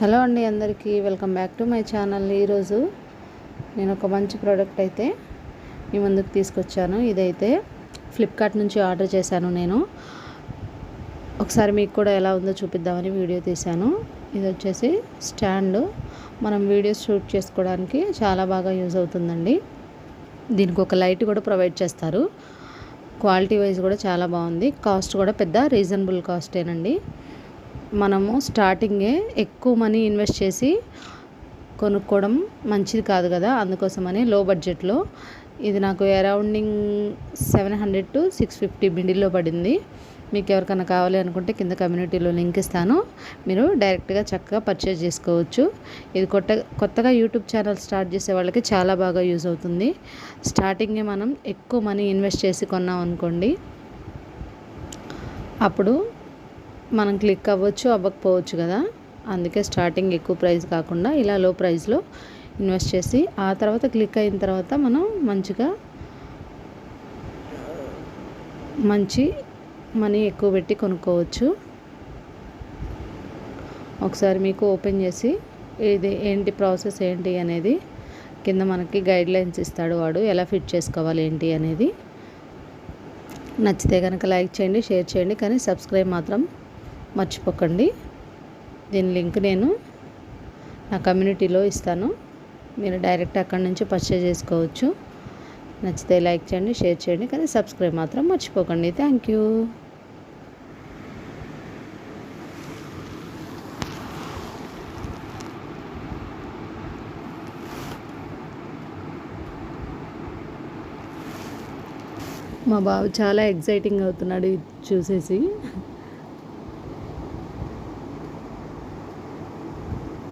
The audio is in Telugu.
హలో అండి అందరికీ welcome back to my channel. ఈరోజు నేను ఒక మంచి ప్రోడక్ట్ అయితే మీ ముందుకు తీసుకొచ్చాను. ఇదైతే ఫ్లిప్కార్ట్ నుంచి ఆర్డర్ చేశాను నేను. ఒకసారి మీకు కూడా ఎలా ఉందో చూపిద్దామని వీడియో తీశాను. ఇది వచ్చేసి స్టాండ్. మనం వీడియోస్ షూట్ చేసుకోవడానికి చాలా బాగా యూజ్ అవుతుందండి. దీనికి ఒక లైట్ కూడా ప్రొవైడ్ చేస్తారు. క్వాలిటీ వైజ్ కూడా చాలా బాగుంది. కాస్ట్ కూడా పెద్ద రీజనబుల్ కాస్టేనండి. మనము స్టార్టింగే ఎక్కువ మనీ ఇన్వెస్ట్ చేసి కొనుక్కోవడం మంచిది కాదు కదా అందుకోసమని లో బడ్జెట్లో. ఇది నాకు around seven hundred to six fifty బిండిల్లో పడింది. మీకు ఎవరికైనా కావాలి అనుకుంటే కింద కమ్యూనిటీలో లింక్ ఇస్తాను. మీరు డైరెక్ట్గా చక్కగా పర్చేజ్ చేసుకోవచ్చు. ఇది కొత్త కొత్తగా యూట్యూబ్ ఛానల్ స్టార్ట్ చేసే వాళ్ళకి చాలా బాగా యూజ్ అవుతుంది. స్టార్టింగే మనం ఎక్కువ మనీ ఇన్వెస్ట్ చేసి కొన్నాం అనుకోండి అప్పుడు మనం క్లిక్ అవ్వచ్చు అవ్వకపోవచ్చు కదా? అందుకే స్టార్టింగ్ ఎక్కువ ప్రైస్ కాకుండా ఇలా లో ప్రైస్లో ఇన్వెస్ట్ చేసి ఆ తర్వాత క్లిక్ అయిన తర్వాత మనం మంచిగా మంచి మనీ ఎక్కువ పెట్టి కొనుక్కోవచ్చు. ఒకసారి మీకు ఓపెన్ చేసి ఇది ఏంటి ప్రాసెస్ ఏంటి అనేది కింద మనకి గైడ్ లైన్స్ ఇస్తాడు వాడు ఎలా ఫిట్ చేసుకోవాలి ఏంటి అనేది. నచ్చితే కనుక లైక్ చేయండి షేర్ చేయండి కానీ సబ్స్క్రైబ్ మాత్రం మర్చిపోకండి. దీని లింక్ నేను నా కమ్యూనిటీలో ఇస్తాను. మీరు డైరెక్ట్ అక్కడి నుంచి పర్చేజ్ చేసుకోవచ్చు. నచ్చితే లైక్ చేయండి షేర్ చేయండి కానీ సబ్స్క్రైబ్ మాత్రం మర్చిపోకండి. Thank you. మా బాబు చాలా ఎగ్జైటింగ్ అవుతున్నాడు ఇది చూసేసి.